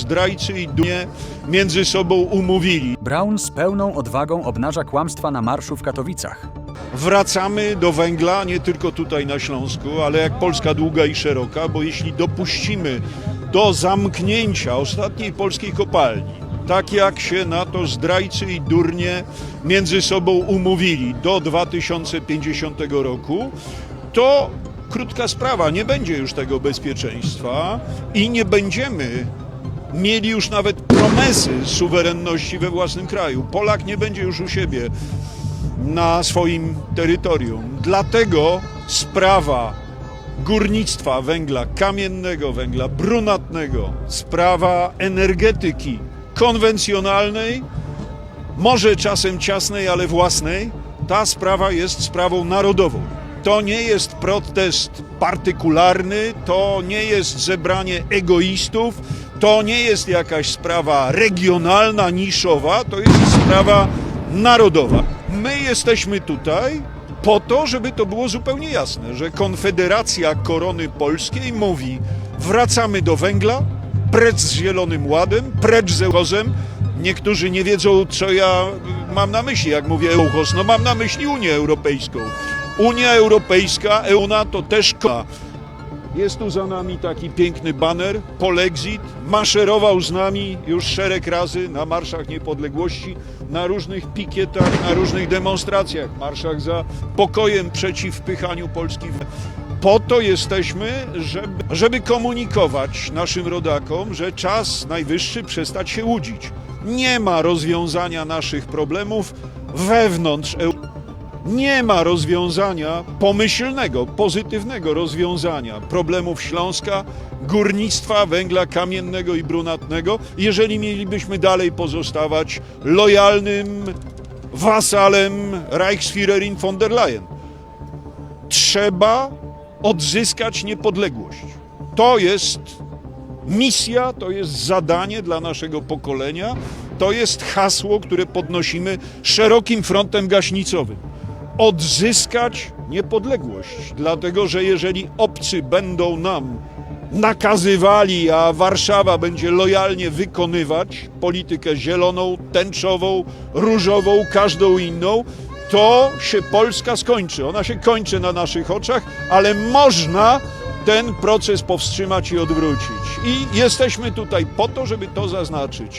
zdrajcy i dumnie między sobą umówili. Braun z pełną odwagą obnaża kłamstwa na marszu w Katowicach. Wracamy do węgla, nie tylko tutaj na Śląsku, ale jak Polska długa i szeroka, bo jeśli dopuścimy do zamknięcia ostatniej polskiej kopalni, tak jak się na to zdrajcy i durnie między sobą umówili do 2050 roku, to krótka sprawa, nie będzie już tego bezpieczeństwa i nie będziemy mieli już nawet promesy suwerenności we własnym kraju. Polak nie będzie już u siebie na swoim terytorium. Dlatego sprawa górnictwa węgla kamiennego, węgla brunatnego, sprawa energetyki konwencjonalnej, może czasem ciasnej, ale własnej, ta sprawa jest sprawą narodową. To nie jest protest partykularny, to nie jest zebranie egoistów, to nie jest jakaś sprawa regionalna, niszowa, to jest sprawa narodowa. My jesteśmy tutaj po to, żeby to było zupełnie jasne, że Konfederacja Korony Polskiej mówi: wracamy do węgla, precz z Zielonym Ładem, precz z Euchozem. Niektórzy nie wiedzą, co ja mam na myśli, jak mówię Euchos. No mam na myśli Unię Europejską. Unia Europejska, EUNA to też. Jest tu za nami taki piękny baner, Polexit, maszerował z nami już szereg razy na marszach niepodległości, na różnych pikietach, na różnych demonstracjach, marszach za pokojem przeciw wpychaniu Polski w... Po to jesteśmy, żeby, żeby komunikować naszym rodakom, że czas najwyższy przestać się łudzić. Nie ma rozwiązania naszych problemów wewnątrz Europy. Nie ma rozwiązania pomyślnego, pozytywnego rozwiązania problemów Śląska, górnictwa, węgla kamiennego i brunatnego, jeżeli mielibyśmy dalej pozostawać lojalnym wasalem Reichsführerin von der Leyen. Trzeba odzyskać niepodległość. To jest misja, to jest zadanie dla naszego pokolenia, to jest hasło, które podnosimy szerokim frontem gaśnicowym odzyskać niepodległość. Dlatego, że jeżeli obcy będą nam nakazywali, a Warszawa będzie lojalnie wykonywać politykę zieloną, tęczową, różową, każdą inną, to się Polska skończy. Ona się kończy na naszych oczach, ale można ten proces powstrzymać i odwrócić. I jesteśmy tutaj po to, żeby to zaznaczyć.